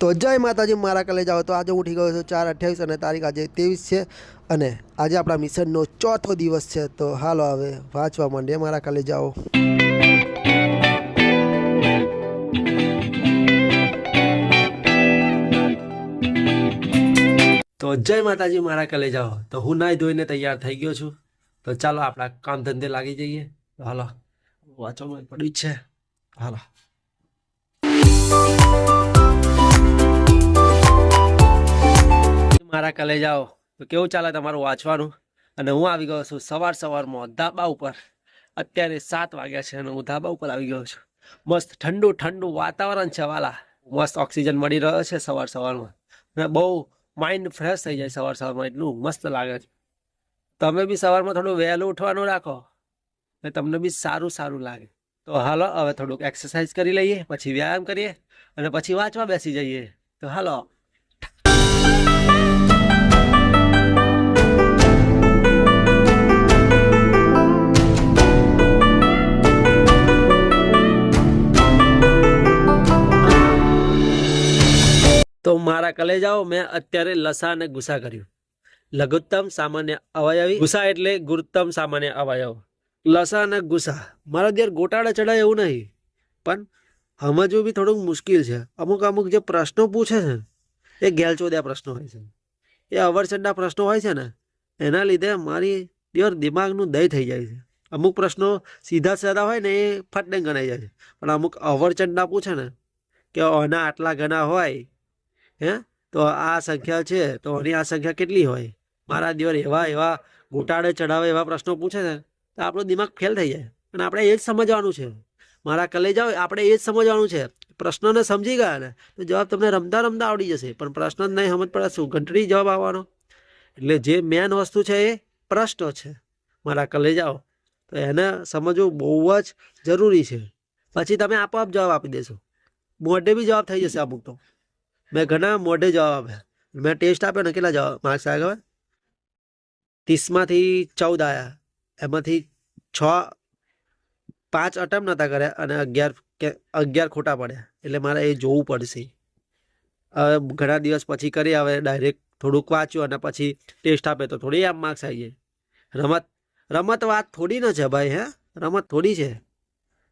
તો જય માતાજી, મારા કલે જાઓ તો આજે ઉઠી ગયો છું ચાર અઠ્યાવીસ અને તારીખ આજે ત્રેવીસ છે અને આજે આપણા મિશનનો ચોથો દિવસ છે. તો હાલો હવે વાંચવા માંડીએ, મારા કલે જાઓ. તો જય માતાજી, મારા કલે જાઓ. તો હું નાઈ ધોઈને તૈયાર થઈ ગયો છું. તો ચાલો આપણા કામ ધંધે લાગી જઈએ. હાલો. વાંચવામાં પડ્યું છે. હાલો. મારા જાઓ. તો કેવું ચાલે તમારું વાંચવાનું? અને હું આવી ગયો છું સવાર સવારમાં ધાબા ઉપર. અત્યારે સાત વાગ્યા છે અને હું ધાબા ઉપર આવી ગયો છું. મસ્ત ઠંડુ ઠંડુ વાતાવરણ છે વાલા. મસ્ત ઓક્સિજન મળી રહ્યો છે સવાર સવારમાં. અને બહુ માઇન્ડ ફ્રેશ થઈ જાય સવાર સવારમાં એટલું મસ્ત લાગે છે. તમે બી સવારમાં થોડું વહેલું ઉઠવાનું રાખો. ને તમને બી સારું સારું લાગે. તો હાલો, હવે થોડુંક એક્સરસાઇઝ કરી લઈએ, પછી વ્યાયામ કરીએ અને પછી વાંચવા બેસી જઈએ. તો હાલો. તો મારા કલેજાઓ મેં અત્યારે લસા અને ગુસા કર્યું. લઘુત્તમ સામાન્ય અવયવી. ગુસા એટલે ગુરુત્તમ સામાન્ય અવયવ. લસા અને ગુસા મારા દેર ગોટાળા ચડાય એવું નહીં. પણ સમજવું બી થોડુંક મુશ્કેલ છે. અમુક અમુક જે પ્રશ્નો પૂછે છે એ ગેલચોદ્યા પ્રશ્નો હોય છે. એ અવરચંડા પ્રશ્નો હોય છે ને, એના લીધે મારી દેર દિમાગનું દય થઈ જાય છે. અમુક પ્રશ્નો સીધા સાદા હોય ને એ ફટને ગણાઈ જાય છે. પણ અમુક અવરચંડા પૂછે ને, કે આના આટલા ગણા હોય હે? તો આ સંખ્યા છે, તો આની આ સંખ્યા કેટલી હોય? મારા દિવર એવા એવા ગોટાળે ચડાવે એવા પ્રશ્નો પૂછે છે. તો આપણું દિમાગ ફેલ થઈ જાય. અને આપણે એ જ સમજવાનું છે. મારા કલેજાઓ આપણે એ જ સમજવાનું છે. પ્રશ્નને સમજી ગયા ને, તો જવાબ તમને રમતા રમતા આવડી જશે. પણ પ્રશ્ન જ નહીં સમજ પડે, શું ઘંટડી જવાબ આવવાનો? એટલે જે મેન વસ્તુ છે એ પ્રશ્ન છે. મારા કલેજાઓ. તો એને સમજવું બહુ જ જરૂરી છે. પછી તમે આપોઆપ જવાબ આપી દેશો. મોઢે બી જવાબ થઈ જશે અમુક તો. મેં ઘણા મોઢે જવાબ આપ્યા મેં ટેસ્ટ આપ્યો ને કેટલા જવાબ માર્ક્સ આવ્યા ખબર ત્રીસમાંથી ચૌદ આવ્યા એમાંથી છ પાંચ અટેમ્પ નહોતા કર્યા અને અગિયાર કે અગિયાર ખોટા પડ્યા એટલે મારે એ જોવું પડશે હવે ઘણા દિવસ પછી કરી હવે ડાયરેક્ટ થોડુંક વાંચ્યું અને પછી ટેસ્ટ આપે તો થોડી આમ માર્ક્સ આવી જાય રમત રમત વાત થોડી ન છે ભાઈ હે રમત થોડી છે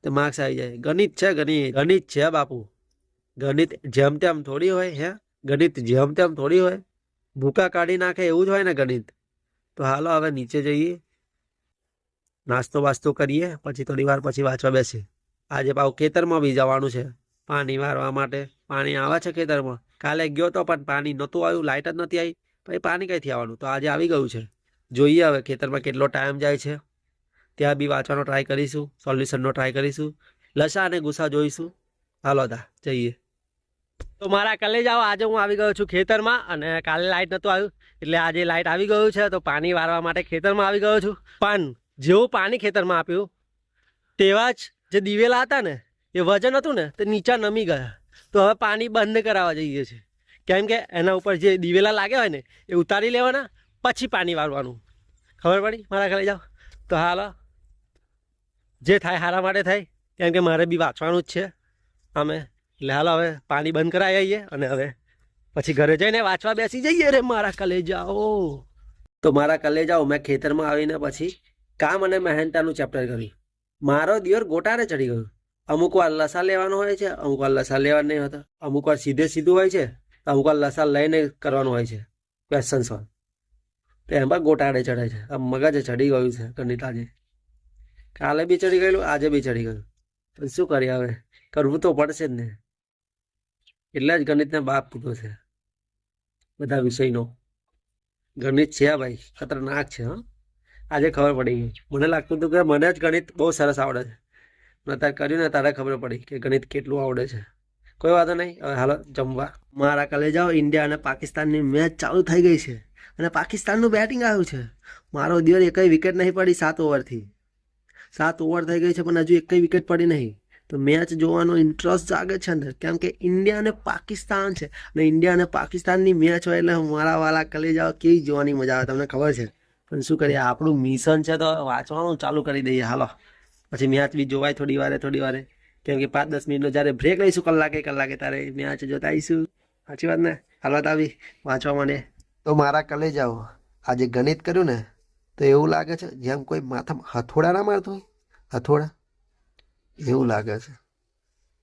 તો માર્ક્સ આવી જાય ગણિત છે ગણિત ગણિત છે બાપુ ગણિત જેમ તેમ થોડી હોય, હે? ગણિત જેમ તેમ થોડી હોય. ભૂકા કાઢી નાખે એવું જ હોય ને ગણિત? તો હાલો, હવે નીચે જઈએ. નાસ્તો વાસ્તો કરીએ, પછી થોડી વાર પછી વાંચવા બેસીએ. આજે પાછું ખેતરમાં બી જવાનું છે. પાણી વારવા માટે. પાણી આવે છે ખેતરમાં. કાલે ગયો તો પણ પાણી નહોતું આવ્યું લાઇટ જ નથી આવી. પછી પાણી ક્યાંથી આવવાનું? તો આજે આવી ગયું છે. જોઈએ હવે ખેતરમાં કેટલો ટાઈમ જાય છે. ત્યાં બી વાંચવાનો ટ્રાય કરીશું સોલ્યુશનનો ટ્રાય કરીશું. લસા અને ગુસ્સા જોઈશું. હાલો દા જઈએ. તો મારા કાલે જાઓ આજે હું આવી ગયો છું ખેતરમાં અને કાલે લાઇટ નહોતું આવ્યું. એટલે આજે લાઇટ આવી ગયું છે તો પાણી વારવા માટે ખેતરમાં આવી ગયો છું. પણ જેવું પાણી ખેતરમાં આપ્યું, તેવા જ જે દિવેલા હતા ને, એ વજન હતું ને, તે નીચા નમી ગયા. તો હવે પાણી બંધ કરાવવા જઈએ છે કેમ કે એના ઉપર જે દિવેલા લાગ્યા હોય ને, એ ઉતારી લેવાના, પછી પાણી વારવાનું. ખબર પડી મારા ઘરે જાઓ તો હાલો. જે થાય હારા માટે થાય. કેમ કે મારે બી વાંચવાનું જ છે. અમે એટલે હાલો હવે પાણી બંધ કરાવી આવીએ અને હવે પછી ઘરે જઈને વાંચવા બેસી જઈએ રે મારા કલેજાઓ. તો મારા કલેજાઓ, મેં ખેતરમાં આવીને પછી કામ અને મહેનતાનું ચેપ્ટર કર્યું. મારો દિયર ગોટારે ચડી ગયો. અમુક વાર લસા લેવાનો હોય છે, અમુક વાર લસા લેવાનો નહીં હોતા. અમુક વાર સીધે સીધું હોય છે, અમુક વાર લસા લઈને કરવાનું હોય છે. ક્વેશ્ચન સોલ્વ તો એમાં ગોટાળે ચડે છે. આ મગજ ચડી ગયું છે કનિતાજે કાલે બી ચડી ગયેલું, આજે બી ચડી ગયું. પણ શું કરીએ હવે? કરવું તો પડશે જ ને. એટલે જ ગણિતને બાપ કીધો છે. બધા વિષયનો. ગણિત છે ભાઈ, ખતરનાક છે, હા. આજે ખબર પડી ગઈ. મને લાગતું હતું કે મને જ ગણિત બહુ સરસ આવડે છે. મેં તારે કર્યું ને તારે ખબર પડી કે ગણિત કેટલું આવડે છે. કોઈ વાંધો નહીં, હવે હાલો જમવા. મારા કાલે જાઓ, ઇન્ડિયા અને પાકિસ્તાનની મેચ ચાલુ થઈ ગઈ છે. અને પાકિસ્તાનનું બેટિંગ આવ્યું છે. મારો દિવસ એકય વિકેટ નહીં પડી સાત ઓવરથી સાત ઓવર થઈ ગઈ છે, પણ હજુ એકય વિકેટ પડી નહીં. તો મેચ જોવાનો ઇન્ટરેસ્ટ જાગે છે અંદર. કેમ કે ઇન્ડિયા અને પાકિસ્તાન છે. અને ઇન્ડિયા અને પાકિસ્તાનની મેચ હોય એટલે મારા વાલા કલે જાઓ કેવી જોવાની મજા આવે તમને ખબર છે? પણ શું કરીએ, આપણું મિશન છે તો વાંચવાનું ચાલુ કરી દઈએ. હાલો. પછી મેચ બી જોવાય થોડી વારે થોડી વારે. કેમ કે પાંચ દસ મિનિટનો જ્યારે બ્રેક લઈશું કલાકે કલાકે તારે મેચ જોતા આવીશું. સાચી વાત ને? હાલત આવી વાંચવા માટે તો મારા કલેજાઓ, આજે ગણિત કર્યું ને, તો એવું લાગે છે જેમ કોઈ માથામાં હથોડા ના મારતો હથોડા? એવું લાગે છે.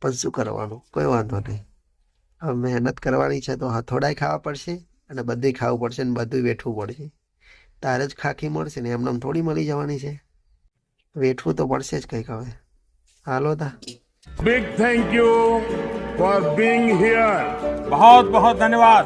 પણ શું કરવાનું? કોઈ વાંધો નહીં. હવે મહેનત કરવાની છે તો હથોડાય ખાવા પડશે અને બધે ખાવું પડશે ને બધું વેઠવું પડશે. તારે જ ખાખી મળશે ને એમને થોડી મળી જવાની છે. વેઠવું તો પડશે જ કંઈક હવે. હાલો તા. Big thank you for being here બહુ બહોત ધન્યવાદ.